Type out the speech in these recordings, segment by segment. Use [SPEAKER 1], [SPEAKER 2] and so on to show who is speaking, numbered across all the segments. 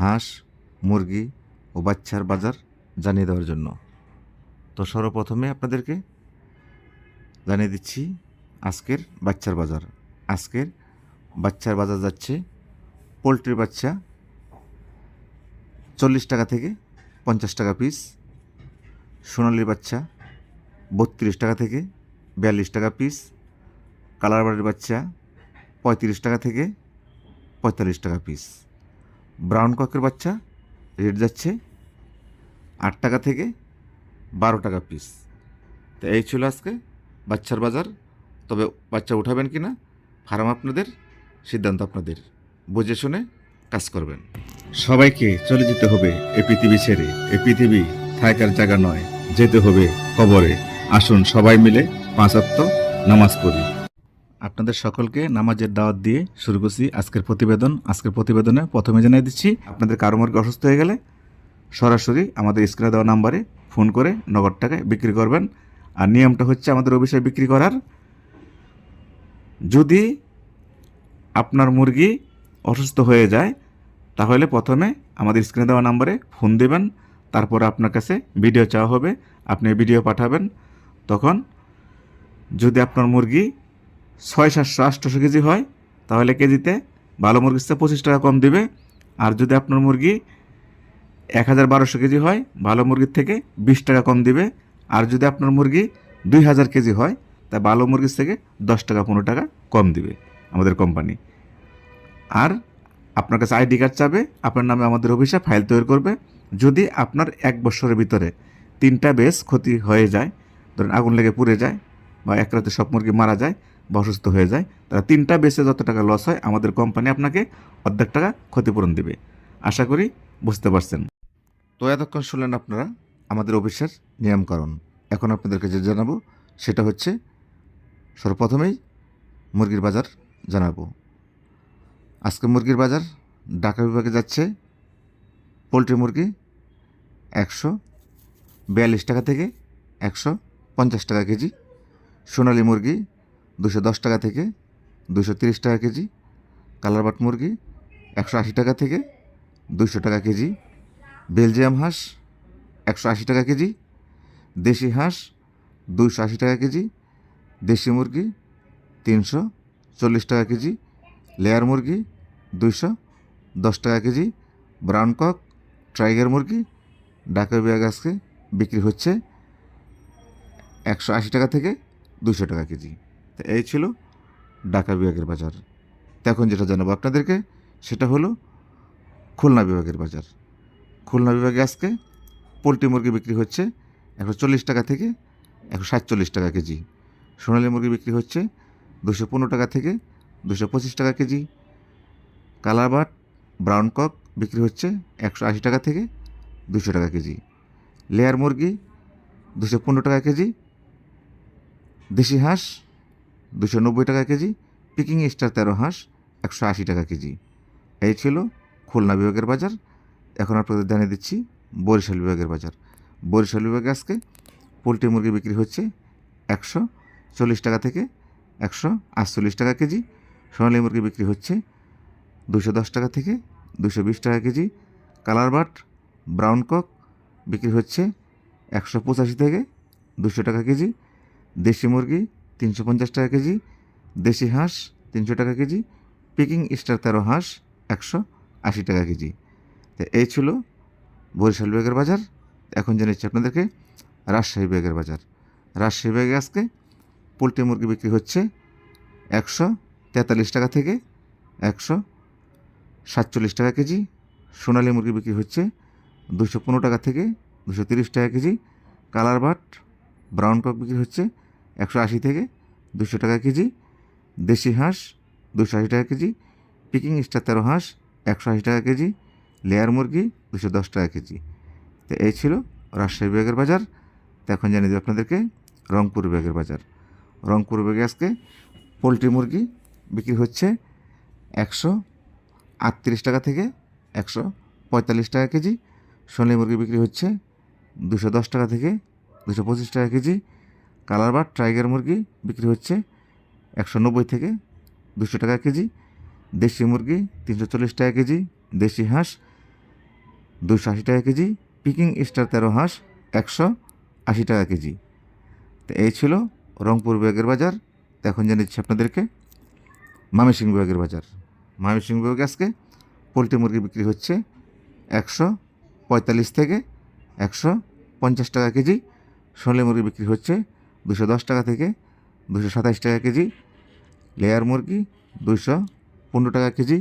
[SPEAKER 1] হাঁস, মুরগি ও বাচ্চার বাজার জানিয়ে দেওয়ার জন্য। তো সর্বপ্রথমে আপনাদেরকে জানিয়ে দিচ্ছি আজকের বাচ্চার বাজার। আজকের বাচ্চার বাজার যাচ্ছে পোলট্রির বাচ্চা চল্লিশ টাকা থেকে পঞ্চাশ টাকা পিস, সোনালির বাচ্চা বত্রিশ টাকা থেকে বিয়াল্লিশ টাকা পিস, কালার বাড়ির বাচ্চা পঁয়ত্রিশ টাকা থেকে পঁয়তাল্লিশ টাকা পিস। ব্রাউন ককের বাচ্চা, রেট যাচ্ছে আট টাকা থেকে বারো টাকা পিস তো এই ছিল আজকে বাচ্চার বাজার। তবে বাচ্চা উঠাবেন কি না ফার্ম আপনাদের, সিদ্ধান্ত আপনাদের। বুঝে শুনে কাজ করবেন। সবাইকে চলে যেতে হবে এ পৃথিবী ছেড়ে। এ পৃথিবী থাকার জায়গা নয়, যেতে হবে কবরে। আসুন সবাই মিলে পাঁচাত্ম নামাজ পড়ি। আপনাদের সকলকে নামাজের দাওয়াত দিয়ে শুরু করছি আজকের প্রতিবেদন। আজকের প্রতিবেদনে প্রথমে জানিয়ে দিচ্ছি, আপনাদের কারও মুরগি অসুস্থ হয়ে গেলে সরাসরি আমাদের স্ক্রিনে দেওয়া নাম্বারে ফোন করে নগদ টাকায় বিক্রি করবেন। আর নিয়মটা হচ্ছে আমাদের অফিসে বিক্রি করার। যদি আপনার মুরগি অসুস্থ হয়ে যায়, তাহলে প্রথমে আমাদের স্ক্রিনে দেওয়া নাম্বারে ফোন দেবেন। তারপর আপনার কাছে ভিডিও চাওয়া হবে, আপনি ভিডিও পাঠাবেন। তখন যদি আপনার মুরগি ছয় সাতশো আটশোশো কেজি হয়, তাহলে কেজিতে ভালো মুরগির চেয়ে পঁচিশ টাকা কম দিবে। আর যদি আপনার মুরগি এক হাজার বারোশো কেজি হয়, ভালো মুরগির থেকে বিশ টাকা কম দিবে। আর যদি আপনার মুরগি দুই হাজার কেজি হয়, তা ভালো মুরগির থেকে দশ টাকা, পনেরো টাকা কম দিবে আমাদের কোম্পানি আর আপনার কাছে আইডি কার্ড চাবে, আপনার নামে আমাদের অফিসে ফাইল তৈরি করবে। যদি আপনার এক বছরের ভিতরে তিনটা বেশ ক্ষতি হয়ে যায়, ধরেন আগুন লেগে পুড়ে যায় বা এক রাতে সব মুরগি মারা যায় বা অসুস্থ হয়ে যায়, তারা তিনটা বেসে যত টাকা লস হয়, আমাদের কোম্পানি আপনাকে অর্ধেক টাকা ক্ষতিপূরণ দেবে। আশা করি বুঝতে পারছেন। তো এতক্ষণ শুনলেন আপনারা আমাদের অফিসের নিয়মকরণ এখন আপনাদেরকে যে জানাব, সেটা হচ্ছে সর্বপ্রথমেই মুরগির বাজার জানাব। আজকে মুরগির বাজার ঢাকা বিভাগে যাচ্ছে পোলট্রি মুরগি একশো বিয়াল্লিশ টাকা থেকে একশো পঞ্চাশ টাকা কেজি, সোনালি মুরগি দুশো দশ টাকা থেকে দুশো তিরিশ টাকা কেজি কালারবাট মুরগি একশো আশি টাকা থেকে দুশো টাকা কেজি, বেলজিয়াম হাঁস একশো আশি টাকা কেজি, দেশি হাঁস দুশো আশি টাকা কেজি, দেশি মুরগি তিনশো চল্লিশ টাকা কেজি, লেয়ার মুরগি দুইশো দশ টাকা কেজি, ব্রাউন কক ট্রাইগার মুরগি ঢাকা বিভাগ আজকে বিক্রি হচ্ছে একশো আশি টাকা থেকে দুশো টাকা কেজি। তো এই ছিল ঢাকা বিভাগের বাজার। এখন যেটা জানাব আপনাদেরকে, সেটা হলো খুলনা বিভাগের বাজার। খুলনা বিভাগে আজকে পোলট্রি মুরগি বিক্রি হচ্ছে একশো চল্লিশ টাকা থেকে একশো সাতচল্লিশ টাকা কেজি। সোনালি মুরগি বিক্রি হচ্ছে দুশো পনেরো টাকা থেকে দুশো পঁচিশ টাকা কেজি। কালারবাট ব্রাউন কক বিক্রি হচ্ছে একশো আশি টাকা থেকে দুশো টাকা কেজি। লেয়ার মুরগি দুশো পনেরো টাকা কেজি। দেশি হাঁস দুশো নব্বই টাকা কেজি পিকিং স্টার তেরো হাঁস, একশো আশি টাকা কেজি। এই ছিল খুলনা বিভাগের বাজার। এখন আপনাদের জানিয়ে দিচ্ছি বরিশাল বিভাগের বাজার। বরিশাল বিভাগে আজকে পোলট্রি মুরগি বিক্রি হচ্ছে একশো চল্লিশ টাকা থেকে একশো আটচল্লিশ টাকা কেজি। সোনালি মুরগি বিক্রি হচ্ছে দুশো দশ টাকা থেকে দুশো বিশ টাকা KG. Colour but, brown cock বিক্রি হচ্ছে একশো পঁচাশি থেকে দুশো টাকা কেজি। দেশি মুরগি তিনশো পঞ্চাশ টাকা কেজি, দেশি হাঁস তিনশো টাকা কেজি পিকিং স্টার তেরো হাঁস একশো আশি টাকা কেজি। তো এই ছিল বরিশাল বিভাগের বাজার। এখন জানাচ্ছি আপনাদেরকে, রাজশাহী বিভাগের বাজার। রাজশাহী বিভাগে আজকে পোলট্রি মুরগি বিক্রি হচ্ছে একশো তেতাল্লিশ টাকা থেকে একশো সাতচল্লিশ টাকা কেজি, সোনালি মুরগি বিক্রি হচ্ছে দুশো পনেরো টাকা থেকে দুশো তিরিশ টাকা KG, colour but brown cock বিক্রি হচ্ছে একশো আশি থেকে দুশো টাকা কেজি, দেশি হাঁস দুশো আশি টাকা কেজি পিকিং স্টার তেরো হাঁস একশো আশি টাকা কেজি লেয়ার মুরগি দুশো দশ টাকা কেজি। তো এই ছিল রাজশাহী বিভাগের বাজার। তো এখন জানিয়ে দেবো আপনাদেরকে রংপুর বিভাগের বাজার। রংপুর বিভাগে আজকে পোলট্রি মুরগি বিক্রি হচ্ছে একশো আটত্রিশ টাকা থেকে একশো পঁয়তাল্লিশ টাকা কেজি। সোনালী মুরগি বিক্রি হচ্ছে দুশো দশ টাকা থেকে দুশো পঁচিশ টাকা কেজি। কালার বা টাইগার মুরগি বিক্রি হচ্ছে একশো নব্বই থেকে দুশো টাকা কেজি, দেশি মুরগি তিনশো চল্লিশ টাকা কেজি, দেশি হাঁস দুশো আশি টাকা কেজি, পিকিং স্টার তেরো হাঁস একশো আশি টাকা কেজি। তো এই ছিল রংপুর বিভাগের বাজার। এখন জানিয়েছি আপনাদেরকে ময়মনসিংহ বিভাগের বাজার। ময়মনসিংহ বিভাগে আজকে পোলট্রি মুরগি বিক্রি হচ্ছে একশো পঁয়তাল্লিশ থেকে একশো পঞ্চাশ টাকা কেজি। সোনালী মুরগি বিক্রি হচ্ছে দুশো দশ টাকা থেকে দুশো সাতাশ টাকা কেজি লেয়ার মুরগি দুশো পনেরো টাকা কেজি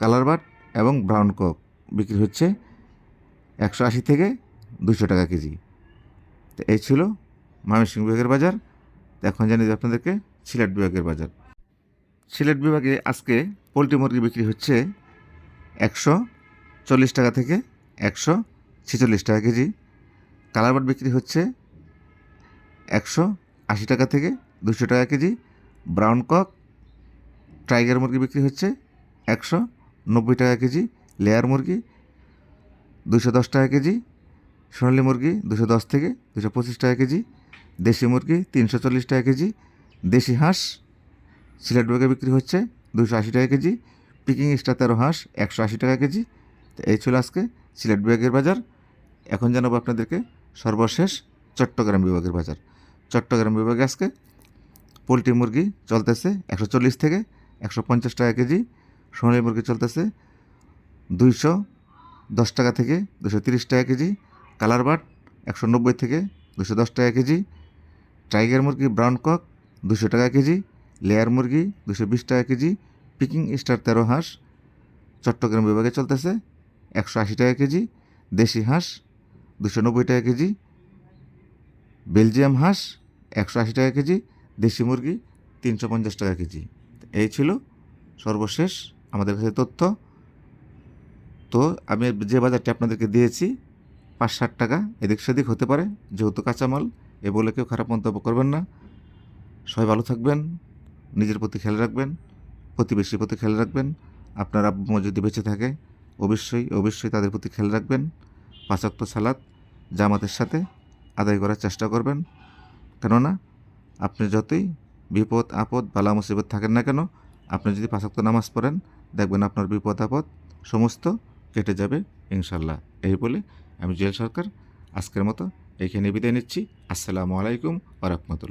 [SPEAKER 1] কালার বাট এবং ব্রাউন কক বিক্রি হচ্ছে একশো আশি থেকে দুশো টাকা কেজি। তো এই ছিল ময়মনসিংহ বিভাগের বাজার। এখন জানি আপনাদেরকে সিলেট বিভাগের বাজার। সিলেট বিভাগে আজকে পোলট্রি মুরগি বিক্রি হচ্ছে একশো চল্লিশ টাকা থেকে একশো ছেচল্লিশ টাকা কেজি। কালার বাট বিক্রি হচ্ছে একশো আশি টাকা থেকে দুশো টাকা কেজি ব্রাউন কক টাইগার মুরগি বিক্রি হচ্ছে একশো নব্বই টাকা কেজি, লেয়ার মুরগি দুশো দশ টাকা কেজি, সোনালী মুরগি দুশো দশ থেকে দুশো পঁচিশ টাকা কেজি, দেশি মুরগি তিনশো চল্লিশ টাকা কেজি, দেশি হাঁস সিলেট বিভাগে বিক্রি হচ্ছে দুশো আশি টাকা কেজি, পিকিং স্টার তেরো হাঁস একশো আশি টাকা কেজি। তো এই ছিল আজকে সিলেট বিভাগের বাজার। এখন জানাব আপনাদেরকে সর্বশেষ চট্টগ্রাম বিভাগের বাজার। চট্টগ্রাম বিভাগে আজকে পোলট্রি মুরগি চলতেছে একশো চল্লিশ থেকে একশো পঞ্চাশ টাকা কেজি, সোনালী মুরগি চলতেছে দুইশো দশ টাকা থেকে দুশো তিরিশ টাকা কেজি, কালার বাট একশো নব্বই থেকে দুশো দশ টাকা কেজি, টাইগার মুরগি ব্রাউন কক দুশো টাকা কেজি, লেয়ার মুরগি দুশো বিশ টাকা কেজি, পিকিং স্টার তেরো হাঁস চট্টগ্রাম বিভাগে চলতেছে একশো আশি টাকা কেজি, দেশি হাঁস দুশো নব্বই টাকা কেজি বেলজিয়াম হাঁস একশো আশি টাকা কেজি, দেশি মুরগি তিনশো পঞ্চাশ টাকা কেজি। এই ছিল সর্বশেষ আমাদের কাছে তথ্য। তো আমি যে বাজারটি আপনাদেরকে দিয়েছি পাঁচ ষাট টাকা, এদিক সেদিক হতে পারে, যেহেতু কাঁচামাল, এ বলে কেউ খারাপ মন্তব্য করবেন না। সবাই ভালো থাকবেন, নিজের প্রতি খেয়াল রাখবেন, প্রতিবেশীর প্রতি খেয়াল রাখবেন, আপনার আব্বু যদি বেঁচে থাকে, অবশ্যই অবশ্যই তাদের প্রতি খেয়াল রাখবেন। পাঁচাত্ত সালাদ জামাতের সাথে আদায় করার চেষ্টা করবেন। কেননা আপনি যতই বিপদ, আপদ, বালা, মুসিবত থাকেন না কেন, আপনি যদি পাশাক্ত নামাজ পড়েন, দেখবেন আপনার বিপদ, আপদ সমস্ত কেটে যাবে ইনশাল্লাহ এই বলে আমি জুয়েল সরকার আজকের মতো এইখানে বিদায় নিচ্ছি। আসসালামু আলাইকুম ওরহমতুল্লাহ